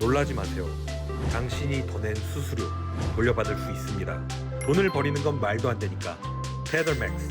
놀라지 마세요. 당신이 더 낸 수수료 돌려받을 수 있습니다. 돈을 버리는 건 말도 안 되니까. 테더맥스.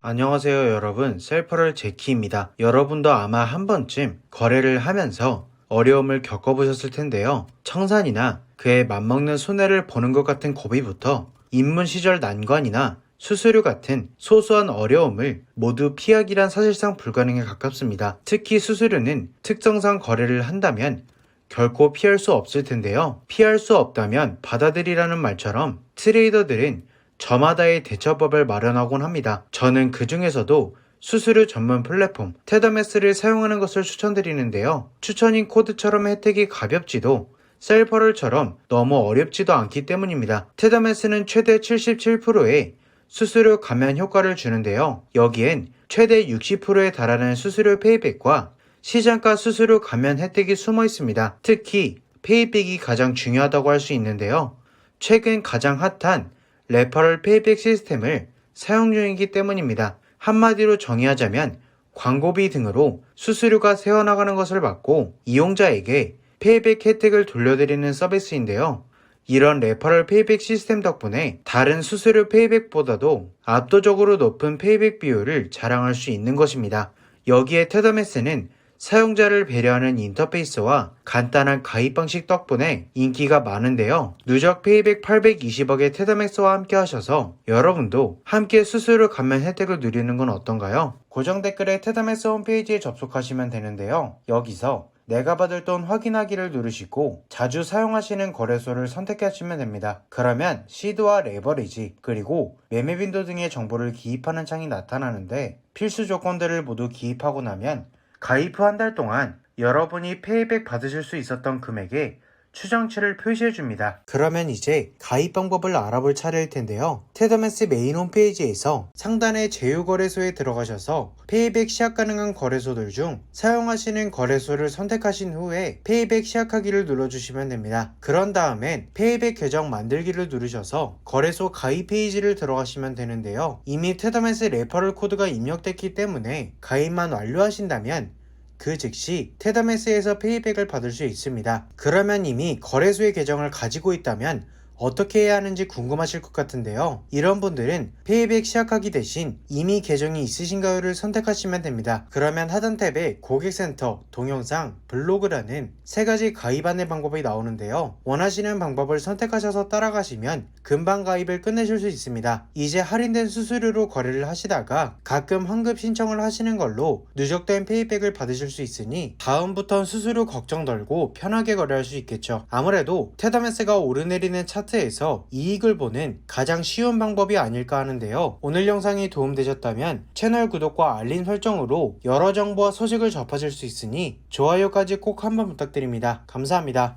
안녕하세요 여러분 셀퍼럴 제키입니다 여러분도 아마 한 번쯤 거래를 하면서 어려움을 겪어보셨을 텐데요 청산이나 그에 맞먹는 손해를 보는 것 같은 고비부터 입문 시절 난관이나 수수료 같은 소소한 어려움을 모두 피하기란 사실상 불가능에 가깝습니다 특히 수수료는 특성상 거래를 한다면 결코 피할 수 없을 텐데요 피할 수 없다면 받아들이라는 말처럼 트레이더들은 저마다의 대처법을 마련하곤 합니다. 저는 그 중에서도 수수료 전문 플랫폼 테더메스를 사용하는 것을 추천드리는데요. 추천인 코드처럼 혜택이 가볍지도 셀퍼럴처럼 너무 어렵지도 않기 때문입니다. 테더메스는 최대 77%의 수수료 감면 효과를 주는데요. 여기엔 최대 60%에 달하는 수수료 페이백과 시장가 수수료 감면 혜택이 숨어 있습니다. 특히 페이백이 가장 중요하다고 할 수 있는데요. 최근 가장 핫한 레퍼럴 페이백 시스템을 사용 중이기 때문입니다. 한마디로 정의하자면 광고비 등으로 수수료가 새어나가는 것을 막고 이용자에게 페이백 혜택을 돌려드리는 서비스인데요. 이런 레퍼럴 페이백 시스템 덕분에 다른 수수료 페이백보다도 압도적으로 높은 페이백 비율을 자랑할 수 있는 것입니다. 여기에 테더메스는 사용자를 배려하는 인터페이스와 간단한 가입 방식 덕분에 인기가 많은데요. 누적 페이백 820억의 테더맥스와 함께 하셔서 여러분도 함께 수수료 감면 혜택을 누리는 건 어떤가요? 고정 댓글에 테더맥스 홈페이지에 접속하시면 되는데요. 여기서 내가 받을 돈 확인하기를 누르시고 자주 사용하시는 거래소를 선택하시면 됩니다. 그러면 시드와 레버리지 그리고 매매 빈도 등의 정보를 기입하는 창이 나타나는데 필수 조건들을 모두 기입하고 나면 가입 후 한 달 동안 여러분이 페이백 받으실 수 있었던 금액에 추정치를 표시해 줍니다. 그러면 이제 가입 방법을 알아볼 차례일 텐데요. 테더맨스 메인 홈페이지에서 상단의 제휴거래소에 들어가셔서 페이백 시약 가능한 거래소들 중 사용하시는 거래소를 선택하신 후에 페이백 시약하기를 눌러주시면 됩니다. 그런 다음엔 페이백 계정 만들기를 누르셔서 거래소 가입 페이지를 들어가시면 되는데요. 이미 테더맨스 레퍼럴 코드가 입력됐기 때문에 가입만 완료하신다면 그 즉시 테더메스에서 페이백을 받을 수 있습니다. 그러면 이미 거래소의 계정을 가지고 있다면 어떻게 해야 하는지 궁금하실 것 같은데요. 이런 분들은 페이백 시작하기 대신 이미 계정이 있으신가요를 선택하시면 됩니다. 그러면 하단 탭에 고객센터, 동영상, 블로그라는 세 가지 가입 안내 방법이 나오는데요. 원하시는 방법을 선택하셔서 따라가시면 금방 가입을 끝내실 수 있습니다. 이제 할인된 수수료로 거래를 하시다가 가끔 환급 신청을 하시는 걸로 누적된 페이백을 받으실 수 있으니 다음부턴 수수료 걱정 덜고 편하게 거래할 수 있겠죠. 아무래도 테더메스가 오르내리는 차트에서 이익을 보는 가장 쉬운 방법이 아닐까 하는데요. 오늘 영상이 도움되셨다면 채널 구독과 알림 설정으로 여러 정보와 소식을 접하실 수 있으니 좋아요까지 꼭 한번 부탁드립니다. 감사합니다.